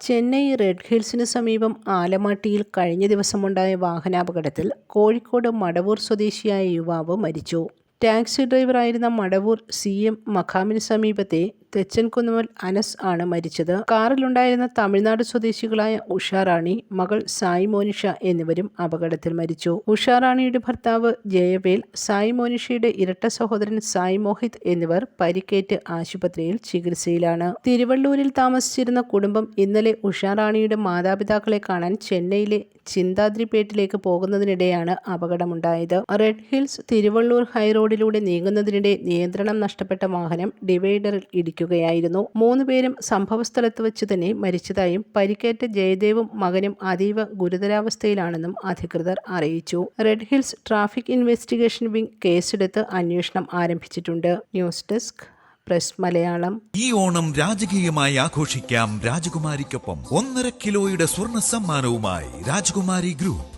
Chennai red ഹിൽസിന് സമീപം ആലമാട്ടിയിൽ കഴിഞ്ഞ ദിവസമുണ്ടായ വാഹനാപകടത്തിൽ കോഴിക്കോട് മടവൂർ സ്വദേശിയായ യുവാവ് മരിച്ചു. ടാക്സി ഡ്രൈവറായിരുന്ന മടവൂർ സി. എം. മഖാമിന് സമീപത്തെ തെച്ചൻകുന്നുമൽ അനസ് ആണ് മരിച്ചത്. കാറിലുണ്ടായിരുന്ന തമിഴ്നാട് സ്വദേശികളായ ഉഷാറാണി മകൾ സായി മോനിഷ എന്നിവരും അപകടത്തിൽ മരിച്ചു. ഉഷാറാണിയുടെ ഭർത്താവ് ജയവേൽ സായി മോനിഷയുടെ ഇരട്ട സഹോദരൻ സായി മോഹിത് എന്നിവർ പരിക്കേറ്റ് ആശുപത്രിയിൽ ചികിത്സയിലാണ്. തിരുവള്ളൂരിൽ താമസിച്ചിരുന്ന കുടുംബം ഇന്നലെ ഉഷാറാണിയുടെ മാതാപിതാക്കളെ കാണാൻ ചെന്നൈയിലെ ചിന്താദ്രിപേട്ടിലേക്ക് പോകുന്നതിനിടെയാണ് അപകടമുണ്ടായത്. റെഡ് ഹിൽസ് തിരുവള്ളൂർ ഹൈറോഡിലൂടെ നീങ്ങുന്നതിനിടെ നിയന്ത്രണം നഷ്ടപ്പെട്ട വാഹനം ഡിവൈഡറിൽ ഇടിക്കുകയായിരുന്നു മൂന്ന് പേരും സംഭവസ്ഥലത്ത് വെച്ച് തന്നെ മരിച്ചതായും പരിക്കേറ്റ ജയദേവും മകനും അതീവ ഗുരുതരാവസ്ഥയിലാണെന്നും അധികൃതർ അറിയിച്ചു. Red Hills traffic investigation wing കേസെടുത്ത് അന്വേഷണം ആരംഭിച്ചിട്ടുണ്ട്. News desk press Malayalam. ഈ ഓണം രാജകീയമായി ആഘോഷിക്കാം രാജകുമാരിക്കൊപ്പം. ഒന്നര കിലോയുടെ സ്വർണ സമ്മാനവുമായി രാജകുമാരി ഗ്രൂപ്പ്.